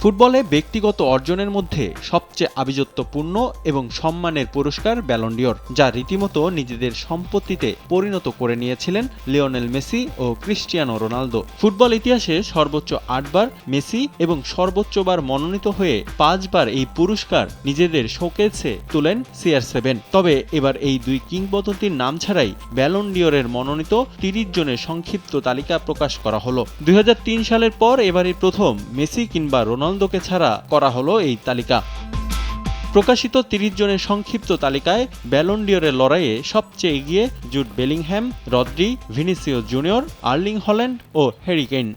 ফুটবলে ব্যক্তিগত অর্জনের মধ্যে সবচেয়ে আভিজাত্যপূর্ণ এবং সম্মানের পুরস্কার ব্যালন্ডিয়র যা রীতিমতো নিজেদের সম্পত্তিতে পরিণত করে নিয়েছিলেন লিওনেল মেসি ও ক্রিস্টিয়ানো রোনালদো। ফুটবল ইতিহাসে সর্বোচ্চ আটবার মেসি এবং সর্বোচ্চবার মনোনীত হয়ে পাঁচবার এই পুরস্কার নিজেদের শোকেছে তুলেন সিআর সেভেন। তবে এবার এই দুই কিংবদন্তির নাম ছাড়াই ব্যালন্ডিয়রের মনোনীত তিরিশ জনের সংক্ষিপ্ত তালিকা প্রকাশ করা হলো। দুই হাজার তিন সালের পর এবারই প্রথম মেসি কিংবা রোনালদোকে ছাড়া করা হলো এই তালিকা। প্রকাশিত তিরিশ জনের সংক্ষিপ্ত তালিকায় ব্যালন্ডিয়রের লড়াইয়ে সবচেয়ে এগিয়ে Jude Bellingham Rodri Vinicius Junior, Erling Haaland ও হ্যারিকেইন।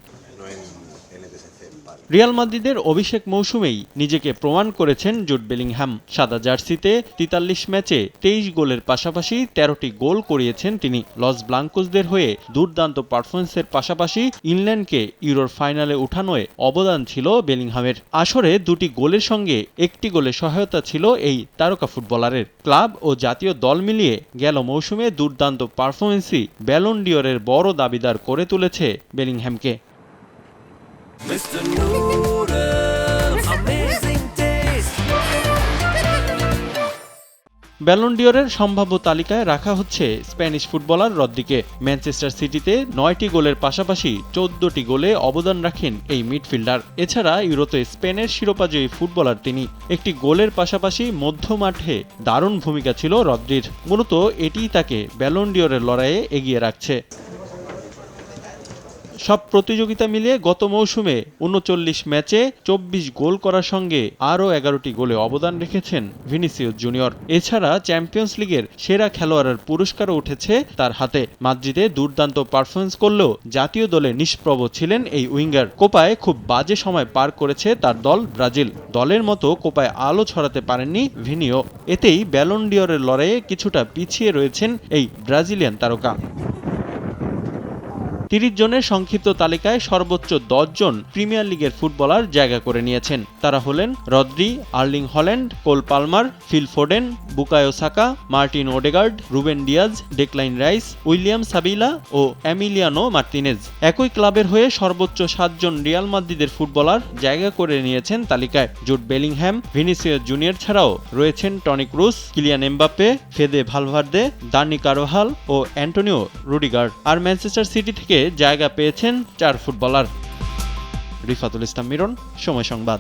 রিয়াল মাদ্রিদের অভিষেক মৌসুমেই নিজেকে প্রমাণ করেছেন জুট বেলিংহ্যাম সাদা জার্সিতে তিতাল্লিশ ম্যাচে তেইশ গোলের পাশাপাশি তেরোটি গোল করিয়েছেন তিনি। লস ব্লাঙ্কোসদের হয়ে দুর্দান্ত পারফরমেন্সের পাশাপাশি ইংল্যান্ডকে ইউরোর ফাইনালে উঠানোয় অবদান ছিল বেলিংহামের। আসরে দুটি গোলের সঙ্গে একটি গোলের সহায়তা ছিল এই তারকা ফুটবলারের। ক্লাব ও জাতীয় দল মিলিয়ে গেল মৌসুমে দুর্দান্ত পারফরমেন্সই ব্যালন্ডিয়রের বড় দাবিদার করে তুলেছে বেলিংহ্যামকে Mr. Noodles, amazing taste. সম্ভাব্য তালিকায় রাখা হচ্ছে স্প্যানিশ ফুটবলার রদ্রিকে। ম্যানচেস্টার সিটিতে নয়টি গোলের পাশাপাশি চোদ্দটি গোলে অবদান রাখেন এই মিডফিল্ডার। এছাড়া ইউরোতে স্পেনের শিরোপাজয়ী ফুটবলার তিনি। একটি গোলের পাশাপাশি মধ্য মাঠে দারুণ ভূমিকা ছিল রদ্রির। মূলত এটিই তাকে ব্যালন্ডিয়রের লড়াইয়ে এগিয়ে রাখছে। সব প্রতিযোগিতা মিলিয়ে গত মৌসুমে উনচল্লিশ ম্যাচে চব্বিশ গোল করার সঙ্গে আরও এগারোটি গোলে অবদান রেখেছেন ভিনিসিয়াস জুনিয়র। এছাড়া চ্যাম্পিয়ন্স লিগের সেরা খেলোয়াড়ের পুরস্কারও উঠেছে তার হাতে। মাদ্রিদে দুর্দান্ত পারফরমেন্স করলেও জাতীয় দলে নিষ্প্রভ ছিলেন এই উইঙ্গার। কোপায় খুব বাজে সময় পার করেছে তার দল ব্রাজিল। দলের মতো কোপায় আলো ছড়াতে পারেননি ভিনিও। এতেই ব্যালন্ডিয়রের লড়াইয়ে কিছুটা পিছিয়ে রয়েছেন এই ব্রাজিলিয়ান তারকা। তিরিশ জনের সংক্ষিপ্ত তালিকায় সর্বোচ্চ জন প্রিমিয়ার লিগের ফুটবলার জায়গা করে নিয়েছেন। তারা হলেন Rodri, Erling Haaland, Cole Palmer, Phil Foden Bukayo Saka Martin Odegaard, Ruben Dias, Declan Rice, William সাবিলা ও অ্যামিলিয়ানো মার্তিনেজ একই ক্লাবের হয়ে সর্বোচ্চ সাতজন রিয়াল মাদ্রিদের ফুটবলার জায়গা করে নিয়েছেন তালিকায়। জুট বেলিংহ্যাম ভিনিসিয়াস জুনিয়র ছাড়াও রয়েছেন Toni Kroos Kylian Mbappe, Fede Valverde, Dani Carvajal ও অ্যান্টোনিও রুডিগার্ড। আর ম্যানচেস্টার সিটি থেকে জায়গা পেয়েছেন চার ফুটবলার। রিফাতুল ইসলাম মিরন সময় সংবাদ।